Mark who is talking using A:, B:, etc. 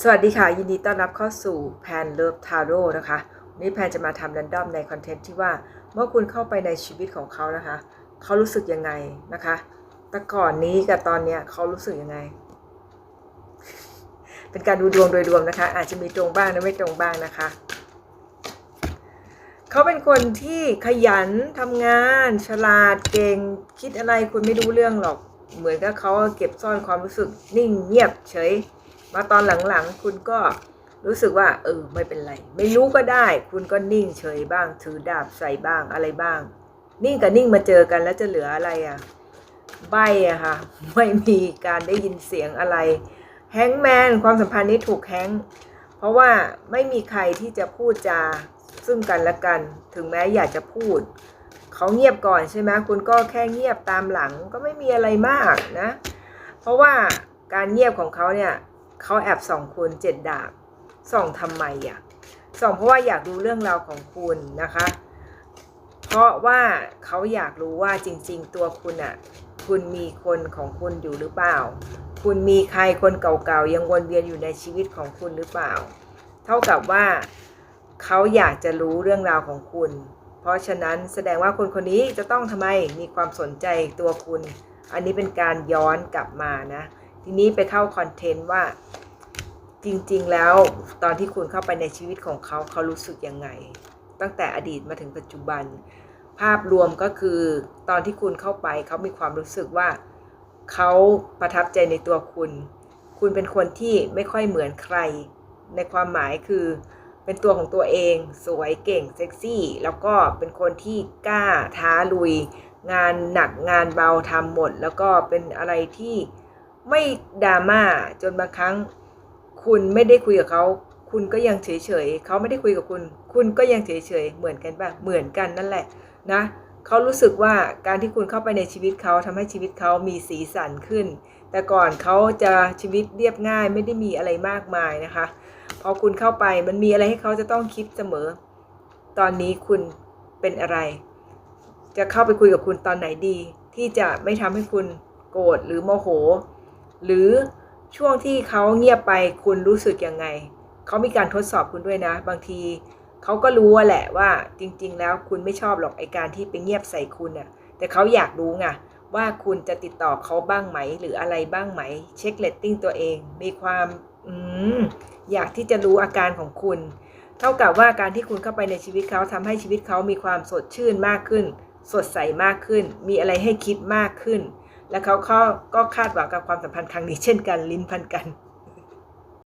A: สวัสดีค่ะ ยินดีต้อนรับเข้าสู่แพนเลิฟทาโร่นะคะวันนี้แพนจะมาทำ r รนดอมในคอนเทนต์ที่ว่า เมื่อคุณเข้าไปในชีวิตของเขานะคะ เขารู้สึกยังไงนะคะ แต่ก่อนนี้กับตอนเนี้ยเขารู้สึกยังไง เป็นการดูดวงโดยรวมนะคะ อาจจะมีตรงบ้างและไม่ตรงบ้างนะคะ เขาเป็นคนที่ขยันทำงาน ฉลาดเก่งคิดอะไรคุณไม่รู้เรื่องหรอก เหมือนกับเขาเก็บซ่อนความรู้สึกนิ่งเงียบเฉย มาตอนหลังๆ คุณก็รู้สึกว่า เออ ไม่เป็นไร ไม่รู้ก็ได้ คุณก็นิ่งเฉยบ้าง ถือดาบใส่บ้างอะไรบ้าง นิ่งกับนิ่งมาเจอกันแล้วจะเหลืออะไรอะ ใบอะค่ะ ไม่มีการได้ยินเสียงอะไร แฮงแมนความสัมพันธ์นี้ถูกแฮงเพราะว่าไม่มีใครที่จะพูดจาซึ่งกันและกัน ถึงแม้อยากจะพูด เขาเงียบก่อนใช่ไหมคุณก็แค่เงียบตามหลังก็ไม่มีอะไรมากนะ เพราะว่าการเงียบของเขาเนี่ย เขาแอบส่องคุณเจ็ดดาบส่องทำไมอะส่องเพราะว่าอยากรู้เรื่องราวของคุณนะคะ เพราะว่าเขาอยากรู้ว่าจริง ๆ ตัวคุณอะคุณมีคนของคุณอยู่หรือเปล่า คุณมีใครคนเก่าๆยังวนเวียนอยู่ในชีวิตของคุณหรือเปล่า เท่ากับว่าเขาอยากจะรู้เรื่องราวของคุณ เพราะฉะนั้นแสดงว่าคนคนนี้จะต้องทำไมมีความสนใจตัวคุณ อันนี้เป็นการย้อนกลับมานะ ทีนี้ไปเข้าคอนเทนต์ว่าจริงๆ แล้วตอนที่คุณเข้าไปในชีวิตของเขาเขารู้สึกยังไง ตั้งแต่อดีตมาถึงปัจจุบัน ภาพรวมก็คือตอนที่คุณเข้าไปเขามีความรู้สึกว่าเขาประทับใจในตัวคุณ คุณเป็นคนที่ไม่ค่อยเหมือนใคร ในความหมายคือเป็นตัวของตัวเอง สวยเก่งเซ็กซี่ แล้วก็เป็นคนที่กล้าท้าลุย งานหนักงานเบาทำหมด แล้วก็เป็นอะไรที่ ไม่ดราม่าจนบางครั้ง คุณไม่ได้คุยกับเขาคุณก็ยังเฉยๆเขาไม่ได้คุยกับคุณ คุณก็ยังเฉยๆเหมือนกันป่ะเหมือนกันนั่นแหละนะเขารู้สึกว่าการที่คุณเข้าไปในชีวิตเขาทำให้ชีวิตเขามีสีสันขึ้น แต่ก่อนเขาจะชีวิตเรียบง่ายไม่ได้มีอะไรมากมายนะคะ พอคุณเข้าไปมันมีอะไรให้เขาจะต้องคิดเสมอ ตอนนี้คุณเป็นอะไร จะเข้าไปคุยกับคุณตอนไหนดี ที่จะไม่ทำให้คุณโกรธหรือโมโห หรือช่วงที่เขาเงียบไปคุณรู้สึกยังไง เขามีการทดสอบคุณด้วยนะ บางทีเขาก็รู้แหละว่าจริง ๆ แล้วคุณไม่ชอบหรอกไอการที่ไปเงียบใส่คุณน่ะ แต่เขาอยากรู้ไงว่าคุณจะติดต่อเขาบ้างไหม หรืออะไรบ้างไหม เช็คเลตติ้งตัวเอง มีความอืมอยากที่จะรู้อาการของคุณ เท่ากับว่าการที่คุณเข้าไปในชีวิตเขาทำให้ชีวิตเขามีความสดชื่นมากขึ้น สดใสมากขึ้น มีอะไรให้คิดมากขึ้น และเขาก็คาดหวังกับความสัมพันธ์ครั้งนี้เช่นกันลิ้นพันกัน